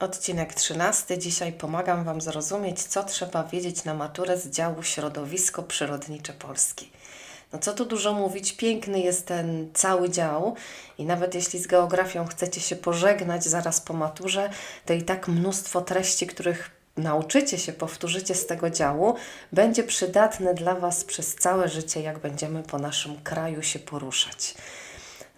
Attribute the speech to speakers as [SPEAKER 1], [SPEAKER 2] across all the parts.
[SPEAKER 1] Odcinek 13. Dzisiaj pomagam Wam zrozumieć, co trzeba wiedzieć na maturę z działu Środowisko Przyrodnicze Polski. No co tu dużo mówić, piękny jest ten cały dział i nawet jeśli z geografią chcecie się pożegnać zaraz po maturze, to i tak mnóstwo treści, których nauczycie się, powtórzycie z tego działu, będzie przydatne dla Was przez całe życie, jak będziemy po naszym kraju się poruszać.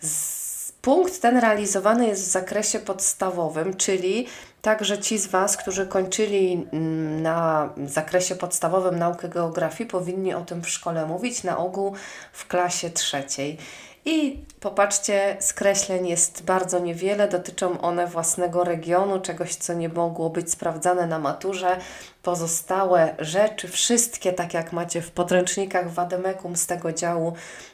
[SPEAKER 1] Z Punkt ten realizowany jest w zakresie podstawowym, czyli także ci z Was, którzy kończyli mm, na zakresie podstawowym naukę geografii, powinni o tym w szkole mówić, na ogół w klasie trzeciej. I popatrzcie, skreśleń jest bardzo niewiele, dotyczą one własnego regionu, czegoś, co nie mogło być sprawdzane na maturze. Pozostałe rzeczy, wszystkie, tak jak macie w podręcznikach Wademekum z tego działu,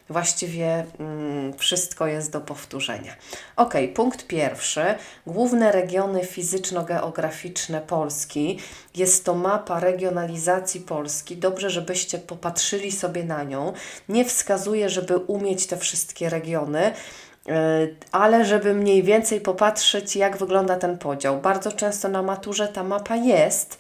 [SPEAKER 1] właściwie mm, wszystko jest do powtórzenia. Ok, punkt pierwszy. Główne regiony fizyczno-geograficzne Polski. Jest to mapa regionalizacji Polski. Dobrze, żebyście popatrzyli sobie na nią. Nie wskazuje, żeby umieć te wszystkie regiony e, ale żeby mniej więcej popatrzeć, jak wygląda ten podział. Bardzo często na maturze ta mapa jest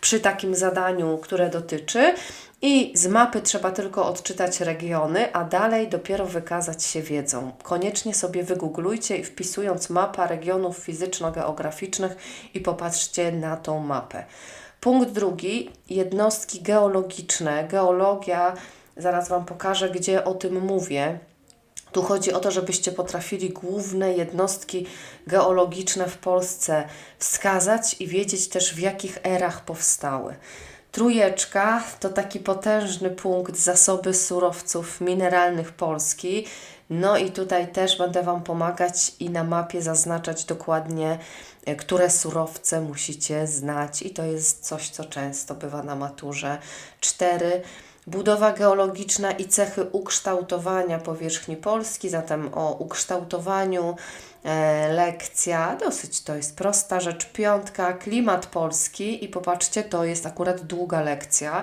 [SPEAKER 1] przy takim zadaniu, które dotyczy, i z mapy trzeba tylko odczytać regiony, a dalej dopiero wykazać się wiedzą. Koniecznie sobie wygooglujcie i wpisując mapa regionów fizyczno-geograficznych i popatrzcie na tą mapę. Punkt drugi, jednostki geologiczne. Geologia, zaraz Wam pokażę, gdzie o tym mówię. Tu chodzi o to, żebyście potrafili główne jednostki geologiczne w Polsce wskazać i wiedzieć też, w jakich erach powstały. Trójeczka to taki potężny punkt zasoby surowców mineralnych Polski. No i tutaj też będę Wam pomagać i na mapie zaznaczać dokładnie, e, które surowce musicie znać. I to jest coś, co często bywa na maturze. Cztery budowa geologiczna i cechy ukształtowania powierzchni Polski, zatem o ukształtowaniu e, lekcja, dosyć to jest prosta rzecz. Piątka, klimat polski i popatrzcie, to jest akurat długa lekcja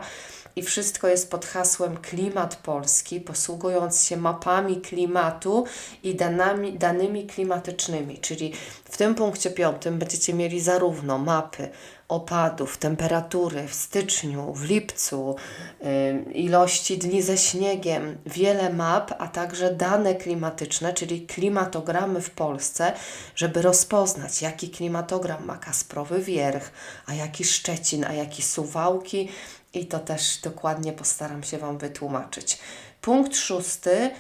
[SPEAKER 1] i wszystko jest pod hasłem Klimat Polski, posługując się mapami klimatu i danami, danymi klimatycznymi. Czyli w tym punkcie piątym będziecie mieli zarówno mapy opadów, temperatury w styczniu, w lipcu, y, ilości dni ze śniegiem, wiele map, a także dane klimatyczne, czyli klimatogramy w Polsce, żeby rozpoznać, jaki klimatogram ma Kasprowy Wierch, a jaki Szczecin, a jaki Suwałki, i to też dokładnie postaram się Wam wytłumaczyć. Punkt szósty.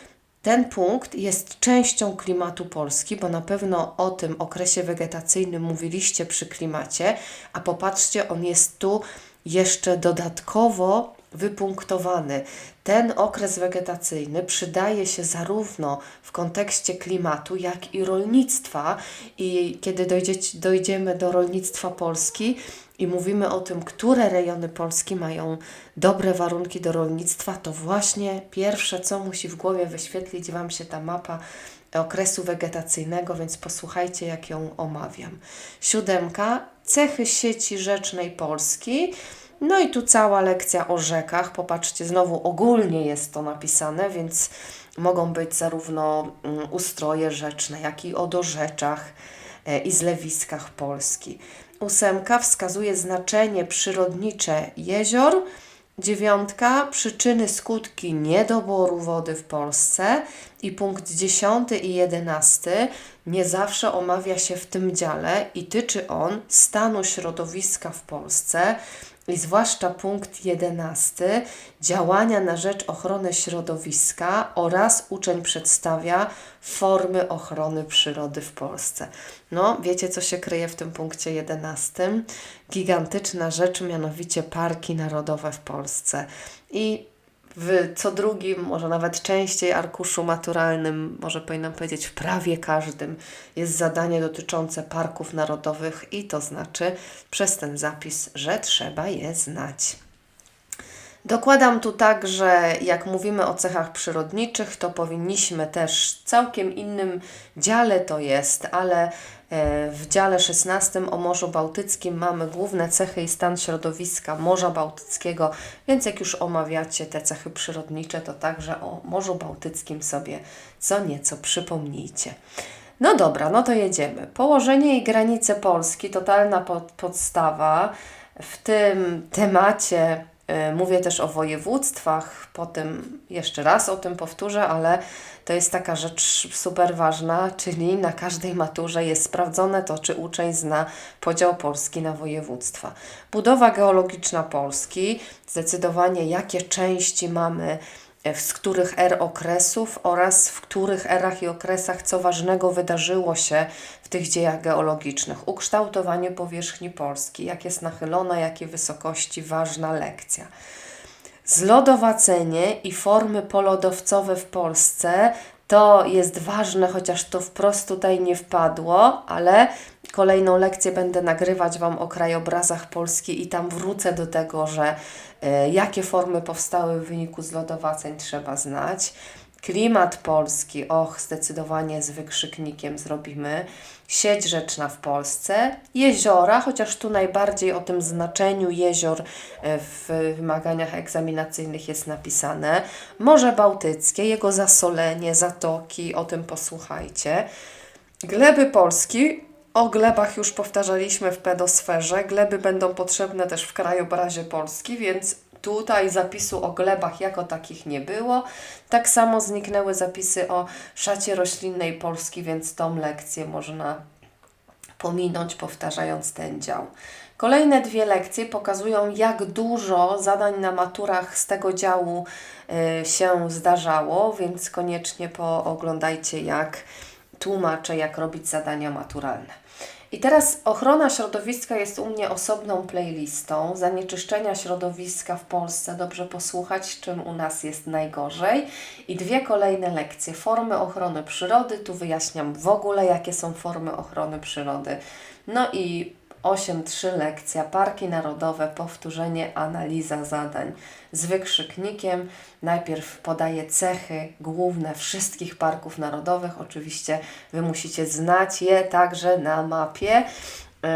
[SPEAKER 1] Ten punkt jest częścią klimatu Polski, bo na pewno o tym okresie wegetacyjnym mówiliście przy klimacie, a popatrzcie, on jest tu jeszcze dodatkowo wypunktowany. Ten okres wegetacyjny przydaje się zarówno w kontekście klimatu, jak i rolnictwa. I kiedy dojdziecie, dojdziemy do rolnictwa Polski, i mówimy o tym, które rejony Polski mają dobre warunki do rolnictwa, to właśnie pierwsze, co musi w głowie wyświetlić Wam się ta mapa okresu wegetacyjnego, więc posłuchajcie, jak ją omawiam. Siódemka, cechy sieci rzecznej Polski. No i tu cała lekcja o rzekach. Popatrzcie, znowu ogólnie jest to napisane, więc mogą być zarówno mm, ustroje rzeczne, jak i o dorzeczach e, i zlewiskach Polski. Ósemka wskazuje znaczenie przyrodnicze jezior. Dziewiątka przyczyny, skutki niedoboru wody w Polsce. I punkt dziesiąty i jedenasty nie zawsze omawia się w tym dziale i tyczy on stanu środowiska w Polsce i zwłaszcza punkt jedenasty działania na rzecz ochrony środowiska oraz uczeń przedstawia formy ochrony przyrody w Polsce. No, wiecie co się kryje w tym punkcie jedenastym? Gigantyczna rzecz, mianowicie parki narodowe w Polsce. I w co drugim, może nawet częściej arkuszu maturalnym, może powinnam powiedzieć w prawie każdym, jest zadanie dotyczące parków narodowych i to znaczy przez ten zapis, że trzeba je znać. Dokładam tu także, jak mówimy o cechach przyrodniczych, to powinniśmy też całkiem innym dziale to jest, ale e, w dziale 16 o Morzu Bałtyckim mamy główne cechy i stan środowiska Morza Bałtyckiego, więc jak już omawiacie te cechy przyrodnicze, to także o Morzu Bałtyckim sobie co nieco przypomnijcie. No dobra, no to jedziemy. Położenie i granice Polski, totalna pod, podstawa. W tym temacie mówię też o województwach, potem jeszcze raz o tym powtórzę, ale to jest taka rzecz super ważna, czyli na każdej maturze jest sprawdzone to, czy uczeń zna podział Polski na województwa. Budowa geologiczna Polski, zdecydowanie jakie części mamy e, z których er okresów oraz w których erach i okresach co ważnego wydarzyło się w tych dziejach geologicznych. Ukształtowanie powierzchni Polski, jak jest nachylona, jakie wysokości, ważna lekcja. Zlodowacenie i formy polodowcowe w Polsce to jest ważne, chociaż to wprost tutaj nie wpadło, ale kolejną lekcję będę nagrywać Wam o krajobrazach Polski i tam wrócę do tego, że e, jakie formy powstały w wyniku zlodowaceń trzeba znać. Klimat polski, och, zdecydowanie z wykrzyknikiem zrobimy. Sieć rzeczna w Polsce, jeziora, chociaż tu najbardziej o tym znaczeniu jezior e, w wymaganiach egzaminacyjnych jest napisane. Morze Bałtyckie, jego zasolenie, zatoki, o tym posłuchajcie. Gleby Polski, o glebach już powtarzaliśmy w pedosferze. Gleby będą potrzebne też w krajobrazie Polski, więc tutaj zapisu o glebach jako takich nie było. Tak samo zniknęły zapisy o szacie roślinnej Polski, więc tą lekcję można pominąć, powtarzając ten dział. Kolejne dwie lekcje pokazują, jak dużo zadań na maturach z tego działu y, się zdarzało, więc koniecznie pooglądajcie, jak tłumaczę, jak robić zadania maturalne. I teraz ochrona środowiska jest u mnie osobną playlistą. Zanieczyszczenia środowiska w Polsce, dobrze posłuchać, czym u nas jest najgorzej. I dwie kolejne lekcje. Formy ochrony przyrody. Tu wyjaśniam w ogóle, jakie są formy ochrony przyrody. No i 8.3 lekcja Parki Narodowe, powtórzenie, analiza zadań z wykrzyknikiem. Najpierw podaję cechy główne wszystkich parków narodowych. Oczywiście Wy musicie znać je także na mapie. Yy,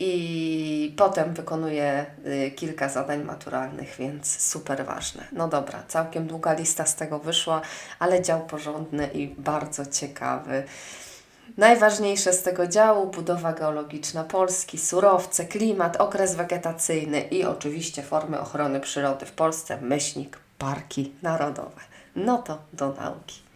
[SPEAKER 1] I potem wykonuję yy, kilka zadań maturalnych, więc super ważne. No dobra, całkiem długa lista z tego wyszła, ale dział porządny i bardzo ciekawy. Najważniejsze z tego działu budowa geologiczna Polski, surowce, klimat, okres wegetacyjny i oczywiście formy ochrony przyrody w Polsce, myślnik, parki narodowe. No to do nauki.